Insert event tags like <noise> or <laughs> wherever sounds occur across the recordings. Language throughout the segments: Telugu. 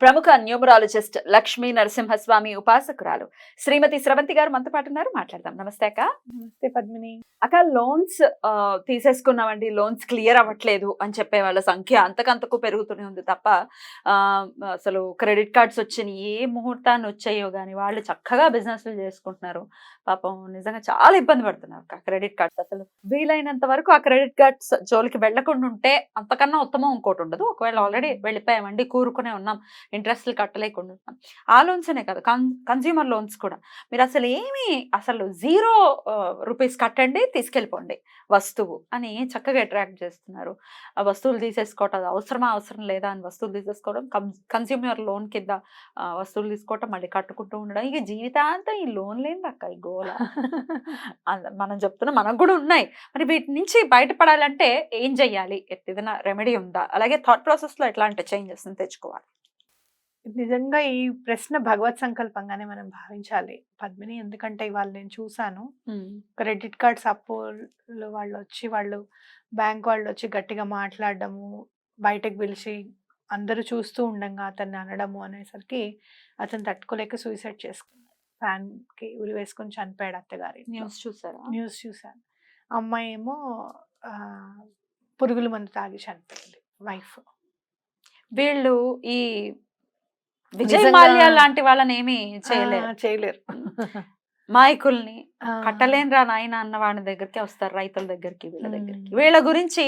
ప్రముఖ న్యూమరాలజిస్ట్ లక్ష్మీ నరసింహస్వామి ఉపాసకురాలు. శ్రీమతి స్రవంతి గారు మనతో పాటు ఉన్నారు. మాట్లాడదాం. నమస్తే అక్క. నమస్తే పద్మిని. అక్క లోన్స్ తీసేసుకున్నామండి. లోన్స్ క్లియర్ అవ్వట్లేదు అని చెప్పే వాళ్ళ సంఖ్య అంతకంతకు పెరుగుతూనే ఉంది తప్ప ఆ, అసలు క్రెడిట్ కార్డ్స్ వచ్చినాయి ఏ ముహూర్తాన్ని వచ్చాయో కానీ వాళ్ళు చక్కగా బిజినెస్లు చేసుకుంటున్నారు. పాపం నిజంగా చాలా ఇబ్బంది పడుతున్నారు అక్క క్రెడిట్ కార్డ్స్ అసలు. వీలైనంత వరకు ఆ క్రెడిట్ కార్డ్స్ జోలికి వెళ్ళకుండా ఉంటే అంతకన్నా ఉత్తమం ఇంకోటి ఉండదు. ఒకవేళ ఆల్రెడీ వెళ్ళిపోయామండి కూరుకునే ఉన్నాం ఇంట్రెస్ట్లు కట్టలేకుండా ఆ లోన్స్ అనే కాదు కన్స్యూమర్ లోన్స్ కూడా. మీరు అసలు ఏమి అసలు జీరో రూపీస్ కట్టండి తీసుకెళ్ళిపోండి వస్తువు అని చక్కగా అట్రాక్ట్ చేస్తున్నారు. ఆ వస్తువులు తీసేసుకోవటం అది అవసరమా అవసరం లేదా అని వస్తువులు తీసేసుకోవడం కన్స్యూమర్ లోన్ కింద వస్తువులు తీసుకోవటం మళ్ళీ కట్టుకుంటూ ఉండడం ఇక జీవితాంతం ఈ లోన్ లేని అక్క ఈ గోల. <laughs> మనం చెప్తున్నా మనకు కూడా ఉన్నాయి. మరి వీటి నుంచి బయటపడాలంటే ఏం చెయ్యాలి? ఏదైనా రెమెడీ ఉందా? అలాగే థాట్ ప్రాసెస్లో ఎట్లాంటి చేంజెస్ తెచ్చుకోవాలి? నిజంగా ఈ ప్రశ్న భగవత్ సంకల్పంగానే మనం భావించాలి. పద్మిని ఎందుకంటే ఇవాళ నేను చూసాను. క్రెడిట్ కార్డ్స్ అప్పులు వాళ్ళు వచ్చి వాళ్ళు బ్యాంక్ వాళ్ళు వచ్చి గట్టిగా మాట్లాడడము బయటకు పిలిచి అందరూ చూస్తూ ఉండంగా అతన్ని అనడము అనేసరికి అతను తట్టుకోలేక సూసైడ్ చేసుకున్నాడు. ఫ్యాన్కి ఉరి వేసుకొని చనిపోయాడు అత్తగారి. న్యూస్ చూసారా? న్యూస్ చూశాను. అమ్మాయి ఏమో పురుగుల మందు తాగి చనిపోయింది వైఫ్. వీళ్ళు ఈ విజయ్ మాల్యా లాంటి వాళ్ళని ఏమి చేయలేరు చేయలేరు. మాయకుల్ని ఆ, కట్టలేనురా నాయన అన్న వాళ్ళ దగ్గరికి వస్తారు రైతుల దగ్గరికి వీళ్ళ దగ్గరికి. వీళ్ళ గురించి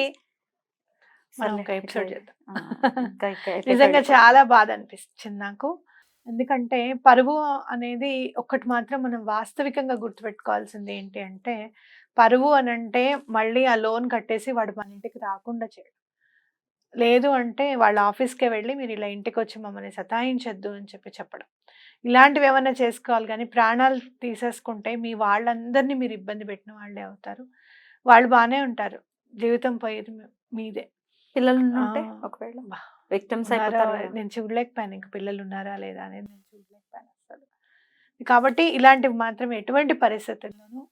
ఎపిసోడ్ చేద్దాం. నిజంగా. చాలా బాధ అనిపిస్తుంది నాకు. ఎందుకంటే పరువు అనేది ఒక్కటి మాత్రం మనం వాస్తవికంగా గుర్తుపెట్టుకోవాల్సింది ఏంటి అంటే పరువు అని అంటే మళ్ళీ ఆ లోన్ కట్టేసి వాడు మన ఇంటికి రాకుండా చేయడం. లేదు అంటే వాళ్ళ ఆఫీస్కే వెళ్ళి మీరు ఇలా ఇంటికి వచ్చి మమ్మల్ని సతాయించొద్దు అని చెప్పి చెప్పడం. ఇలాంటివి ఏమైనా చేసుకోవాలి కానీ ప్రాణాలు తీసేసుకుంటే మీ వాళ్ళందరినీ మీరు ఇబ్బంది పెట్టిన వాళ్ళే అవుతారు. వాళ్ళు బాగానే ఉంటారు. జీవితం పోయేది మీదే. పిల్లలు ఉంటే ఒకవేళ. విక్టిమ్స్. నేను చూడలేకపోయాను ఇంక పిల్లలు ఉన్నారా లేదా అనేది నేను చూడలేకపోయాను అసలు కాబట్టి ఇలాంటివి మాత్రం ఎటువంటి పరిస్థితుల్లోనూ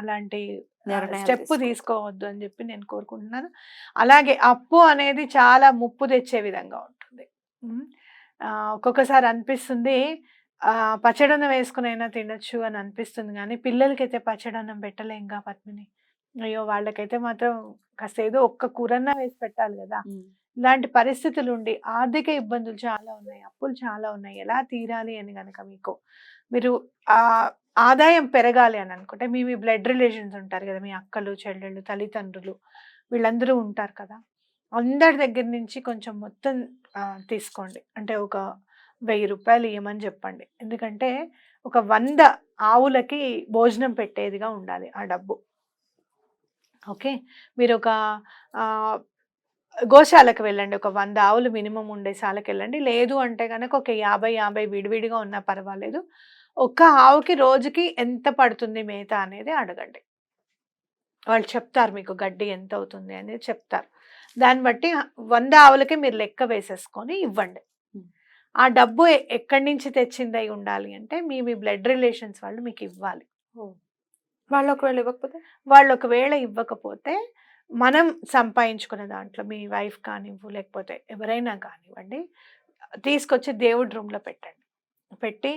అలాంటి స్టెప్ తీసుకో- తీసుకోవద్దు అని చెప్పి నేను కోరుకుంటున్నాను. అలాగే అప్పు అనేది చాలా ముప్పు తెచ్చే విధంగా ఉంటుంది. ఒక్కొక్కసారి అనిపిస్తుంది ఆ, పచ్చడన్నం వేసుకునైనా తినొచ్చు అని అనిపిస్తుంది కానీ పిల్లలకైతే పచ్చడన్నం పెట్టలేంగా పద్మిని. అయ్యో! వాళ్ళకైతే మాత్రం కాస్త ఏదో ఒక్క కూరన్నా వేసి పెట్టాలి కదా. ఇలాంటి పరిస్థితులు ఉండి ఆర్థిక ఇబ్బందులు చాలా ఉన్నాయి అప్పులు చాలా ఉన్నాయి. ఎలా తీరాలి అని కనుక మీకు మీరు ఆ ఆదాయం పెరగాలి అని అనుకుంటే మీ మీ బ్లడ్ రిలేషన్స్ ఉంటారు కదా! మీ అక్కలు చెల్లెళ్ళు తల్లిదండ్రులు వీళ్ళందరూ ఉంటారు కదా! అందరి దగ్గర నుంచి కొంచెం మొత్తం తీసుకోండి. అంటే ఒక వెయ్యి రూపాయలు ఇవ్వమని చెప్పండి. ఎందుకంటే ఒక వంద ఆవులకి భోజనం పెట్టేదిగా ఉండాలి ఆ డబ్బు. ఓకే. మీరు ఒక గోశాలకు వెళ్ళండి. ఒక వంద ఆవులు మినిమం ఉండే శాలకు వెళ్ళండి లేదు అంటే కనుక ఒక యాభై యాభై విడివిడిగా ఉన్నా పర్వాలేదు. ఒక్క ఆవుకి రోజుకి ఎంత పడుతుంది మేత అనేది అడగండి. వాళ్ళు చెప్తారు మీకు గడ్డి ఎంత అవుతుంది అనేది చెప్తారు. దాన్ని బట్టి వంద ఆవులకి మీరు లెక్క వేసేసుకొని ఇవ్వండి. ఆ డబ్బు ఎక్కడి నుంచి తెచ్చిందై ఉండాలి అంటే మీ మీ బ్లడ్ రిలేషన్స్ వాళ్ళు మీకు ఇవ్వాలి. వాళ్ళు ఒకవేళ ఇవ్వకపోతే? వాళ్ళు ఒకవేళ ఇవ్వకపోతే మనం సంపాదించుకున్న దాంట్లో మీ వైఫ్ కానివ్వు లేకపోతే ఎవరైనా కానివ్వండి తీసుకొచ్చి దేవుడి రూమ్లో పెట్టండి. పెట్టి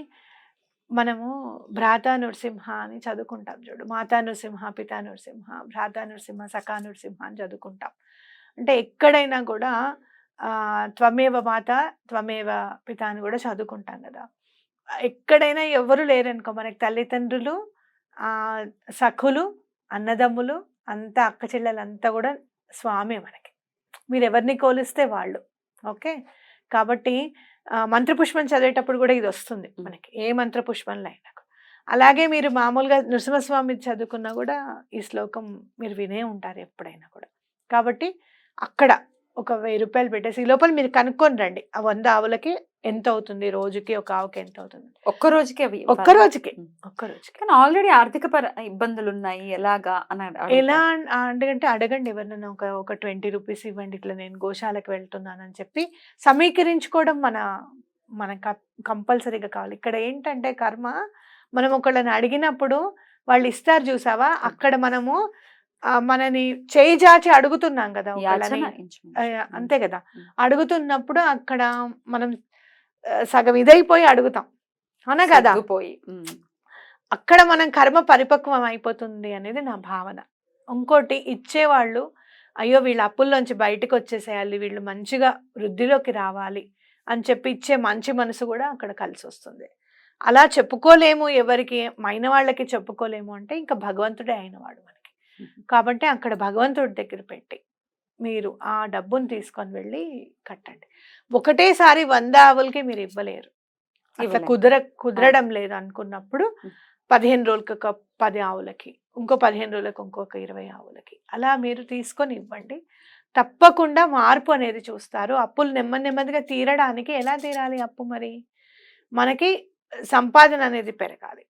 మనము భ్రాతా నృసింహ అని చదువుకుంటాం చూడు. మాతా నృసింహ పితా నృసింహ భ్రాతా నృసింహ సఖా నృసింహ అని చదువుకుంటాం. అంటే ఎక్కడైనా కూడా త్వమేవ మాత త్వమేవ పిత అని కూడా చదువుకుంటాం కదా. ఎక్కడైనా ఎవరు లేరనుకో మనకి తల్లిదండ్రులు సఖులు అన్నదమ్ములు అంతా అక్క చెల్లెలంతా కూడా స్వామి మనకి. మీరు ఎవరిని కోలిస్తే వాళ్ళు. ఓకే? కాబట్టి మంత్రపుష్పం చదివేటప్పుడు కూడా ఇది వస్తుంది మనకి. ఏ మంత్రపుష్పంలో అయినా. అలాగే మీరు మామూలుగా నృసింహస్వామి చదువుకున్నా కూడా ఈ శ్లోకం మీరు వినే ఉంటారు ఎప్పుడైనా కూడా. కాబట్టి అక్కడ ఒక వెయ్యి రూపాయలు పెట్టేసి ఈ లోపల మీరు కనుక్కొని రండి. ఆ వంద ఆవులకి ఎంత అవుతుంది రోజుకి ఒక ఆవుకి ఎంత అవుతుంది ఒక్క రోజుకే అవి ఒక్క? రోజుకి. ఒక్క రోజుకి. కానీ ఆల్రెడీ ఆర్థిక పర ఇబ్బందులు ఉన్నాయి ఎలాగా అని. ఎలా అంటే అడగండి ఎవరినైనా. ఒక ఒక ట్వంటీ రూపీస్ ఇవ్వండి. ఇట్లా నేను గోశాలకు వెళ్తున్నానని చెప్పి సమీకరించుకోవడం మన మన కంపల్సరీగా కావాలి. ఇక్కడ ఏంటంటే కర్మ మనం ఒకళ్ళని అడిగినప్పుడు వాళ్ళు ఇస్తారు చూసావా? అక్కడ మనము మనని చేయి చాచి అడుగుతున్నాం కదా అంతే కదా. అడుగుతున్నప్పుడు అక్కడ మనం సగం ఇదైపోయి అడుగుతాం. అవునా కదా? ఉమ్. అక్కడ మనం కర్మ పరిపక్వం అయిపోతుంది అనేది నా భావన. ఇంకోటి ఇచ్చేవాళ్ళు అయ్యో వీళ్ళ అప్పుల్లోంచి బయటకు వచ్చేసేయాలి వీళ్ళు మంచిగా వృద్ధిలోకి రావాలి అని చెప్పి ఇచ్చే మంచి మనసు కూడా అక్కడ కలిసి వస్తుంది అలా చెప్పుకోలేము ఎవరికి మైన వాళ్ళకి చెప్పుకోలేము అంటే ఇంకా భగవంతుడే అయినవాడు మనకి. కాబట్టి అక్కడ భగవంతుడి దగ్గర పెట్టి మీరు ఆ డబ్బును తీసుకొని వెళ్ళి కట్టండి. ఒకటేసారి వంద ఆవులకి మీరు ఇవ్వలేరు. ఇవ్వలేం. కుదర కుదరడం లేదు అనుకున్నప్పుడు. పదిహేను రోజులకు ఒక పది ఆవులకి ఇంకో పదిహేను రోజులకు ఇంకొక ఇరవై ఆవులకి అలా మీరు తీసుకొని ఇవ్వండి. తప్పకుండా మార్పు అనేది చూస్తారు. అప్పులు నెమ్మది నెమ్మదిగా తీరడానికి ఎలా తీరాలి అప్పు మరి? మనకి సంపాదన అనేది పెరగాలి.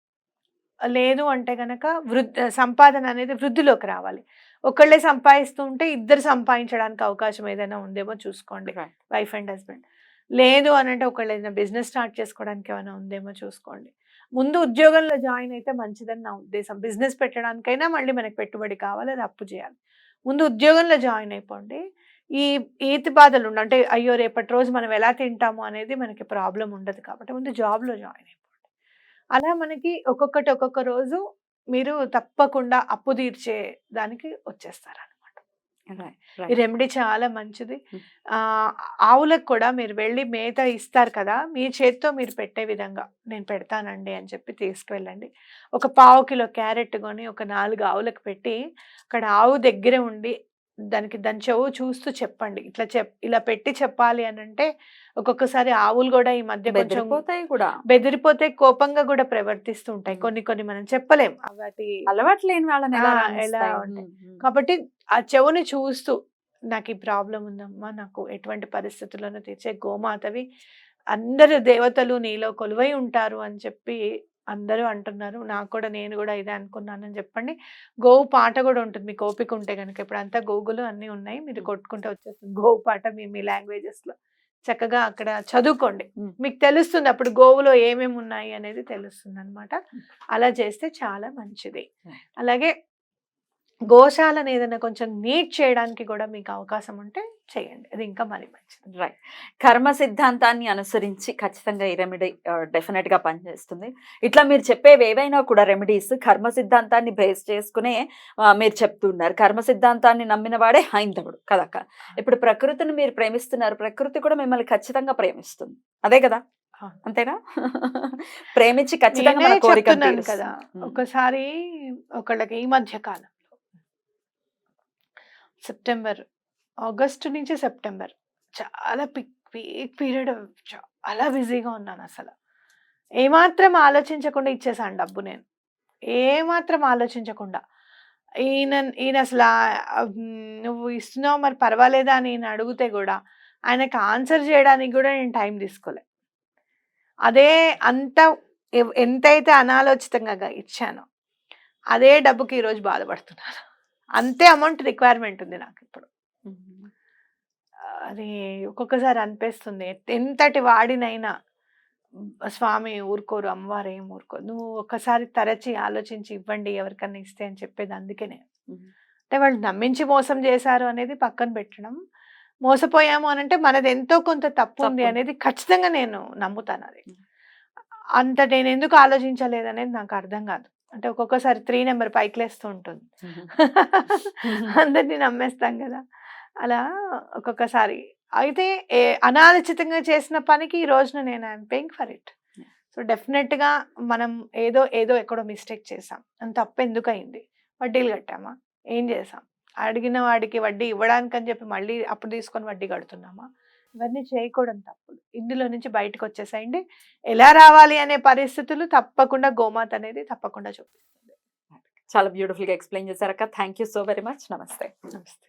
లేదు అంటే గనక వృద్ధి సంపాదన అనేది వృద్ధిలోకి రావాలి. ఒకళ్ళే సంపాదిస్తూ ఉంటే ఇద్దరు సంపాదించడానికి అవకాశం ఏదైనా ఉందేమో చూసుకోండి. వైఫ్ అండ్ హస్బెండ్ లేదు అని అంటే ఒకళ్ళు ఏదైనా బిజినెస్ స్టార్ట్ చేసుకోవడానికి ఏమైనా ఉందేమో చూసుకోండి. ముందు ఉద్యోగంలో జాయిన్ అయితే మంచిదని నా ఉద్దేశం. బిజినెస్ పెట్టడానికైనా మళ్ళీ మనకి పెట్టుబడి కావాలి అది అప్పు చేయాలి. ముందు ఉద్యోగంలో జాయిన్ అయిపోండి. ఈ ఈతి బాధలు ఉండ అంటే అయ్యో రేపటి రోజు మనం ఎలా తింటాము అనేది మనకి ప్రాబ్లం ఉండదు కాబట్టి ముందు జాబ్లో జాయిన్ అయిపోండి. అలా మనకి ఒక్కొక్కటి ఒక్కొక్క రోజు మీరు తప్పకుండా అప్పు తీర్చే దానికి వచ్చేస్తారు అనమాట Right, ఈ. రెమెడీ చాలా మంచిది. ఆవులకు కూడా మీరు వెళ్ళి మేత ఇస్తారు కదా మీ చేత్తో మీరు పెట్టే విధంగా నేను పెడతానండి అని చెప్పి తీసుకువెళ్ళండి ఒక పావు కిలో క్యారెట్ కొని ఒక నాలుగు ఆవులకు పెట్టి అక్కడ ఆవు దగ్గరే ఉండి దానికి దాని చెవు చూస్తూ చెప్పండి. ఇట్లా చెప్ ఇలా పెట్టి చెప్పాలి అని అంటే ఒక్కొక్కసారి ఆవులు కూడా ఈ మధ్య కొంచెం కూడా. బెదిరిపోతే కోపంగా కూడా ప్రవర్తిస్తూ ఉంటాయి. కొన్ని కొన్ని మనం చెప్పలేం. వాటి అలవాటు లేని వాళ్ళని ఎలా ఉంటాయి. కాబట్టి ఆ చెవుని చూస్తూ నాకు ఈ ప్రాబ్లం ఉందమ్మా నాకు ఎటువంటి పరిస్థితుల్లోనూ తీర్చే గోమాతవి అందరు దేవతలు నీలో కొలువై ఉంటారు అని చెప్పి అందరూ అంటున్నారు. నాకు కూడా నేను కూడా ఇదే అనుకున్నానని చెప్పండి. గోవు పాట కూడా ఉంటుంది. మీకు ఓపిక ఉంటే కనుక ఇప్పుడు అంతా గోగులు అన్నీ ఉన్నాయి. మీరు కొట్టుకుంటే వచ్చేస్తుంది గోవు పాట మీ మీ లాంగ్వేజెస్లో చక్కగా అక్కడ చదువుకోండి. మీకు తెలుస్తుంది అప్పుడు గోవులో ఏమేమి ఉన్నాయి అనేది తెలుస్తుంది అనమాట అలా చేస్తే చాలా మంచిది. అలాగే గోశాలను ఏదైనా కొంచెం నీట్ చేయడానికి కూడా మీకు అవకాశం ఉంటే చేయండి. అది ఇంకా మరి మంచిది. రైట్ కర్మ సిద్ధాంతాన్ని అనుసరించి ఖచ్చితంగా ఈ రెమెడీ డెఫినెట్గా పనిచేస్తుంది. ఇట్లా మీరు చెప్పేవి ఏవైనా కూడా రెమెడీస్ కర్మ సిద్ధాంతాన్ని బేస్ చేసుకునే మీరు చెప్తున్నారు కర్మ సిద్ధాంతాన్ని నమ్మిన వాడే హైందవుడు. కదక్క ఇప్పుడు ప్రకృతిని మీరు ప్రేమిస్తున్నారు. ప్రకృతి కూడా మిమ్మల్ని ఖచ్చితంగా ప్రేమిస్తుంది. అదే కదా. అంతేనా? ప్రేమించి ఖచ్చితంగా. కదా. ఒకసారి ఒకళ్ళకి ఈ మధ్య కాలంలో సెప్టెంబర్ ఆగస్టు నుంచి సెప్టెంబర్. చాలా పిక్ పీక్ పీరియడ్ చాలా బిజీగా ఉన్నాను అసలు. ఏమాత్రం ఆలోచించకుండా ఇచ్చేసాను డబ్బు నేను. ఏమాత్రం ఆలోచించకుండా. ఈయన ఈయన అసలు నువ్వు ఇస్తున్నావు మరి పర్వాలేదా? అని ఈయన అడిగితే కూడా ఆయనకు ఆన్సర్ చేయడానికి కూడా నేను టైం తీసుకోలే. అదే అంత ఎంతైతే అనాలోచితంగా ఇచ్చానో అదే డబ్బుకి ఈరోజు బాధపడుతున్నాను. అంతే అమౌంట్ రిక్వైర్మెంట్ ఉంది నాకు ఇప్పుడు. అది ఒక్కొక్కసారి అనిపిస్తుంది ఎంతటి వాడినైనా స్వామి ఊరుకోరు అమ్మవారు ఏం ఊరుకోరు నువ్వు ఒక్కసారి తరచి ఆలోచించి ఇవ్వండి ఎవరికన్నా ఇస్తే అని చెప్పేది అందుకే నేను ఉమ్. అంటే వాళ్ళు నమ్మించి మోసం చేశారు అనేది పక్కన పెట్టడం మోసపోయాము అని అంటే మనది ఎంతో కొంత తప్పు ఉంది. అనేది ఖచ్చితంగా నేను నమ్ముతాను అది. అంత నేను ఎందుకు ఆలోచించలేదు అనేది నాకు అర్థం కాదు అంటే ఒక్కొక్కసారి త్రీ నెంబర్ పైకి లేస్తూ ఉంటుంది. <laughs> అందరినీ నమ్మేస్తాం కదా. అలా ఒక్కొక్కసారి. అయితే ఏ- అనాలోచితంగా చేసిన పనికి ఈ రోజున నేను I'm paying for it. So డెఫినెట్గా మనం ఏదో ఏదో ఎక్కడో మిస్టేక్ చేసాం. అంత తప్పు ఎందుకు అయింది వడ్డీలు కట్టామా? ఏం చేసాం? అడిగిన వాడికి వడ్డీ ఇవ్వడానికి అని చెప్పి మళ్ళీ అప్పుడు తీసుకొని వడ్డీ కడుతున్నామా? ఇవన్నీ చేయకూడదు తప్పులు. ఇందులో నుంచి బయటకు వచ్చేసేయండి ఎలా రావాలి అనే పరిస్థితులు తప్పకుండా గోమాత అనేది తప్పకుండా చూపిస్తుంది. చాలా బ్యూటిఫుల్గా explain చేశారక్క. Thank you so very much. నమస్తే. నమస్తే.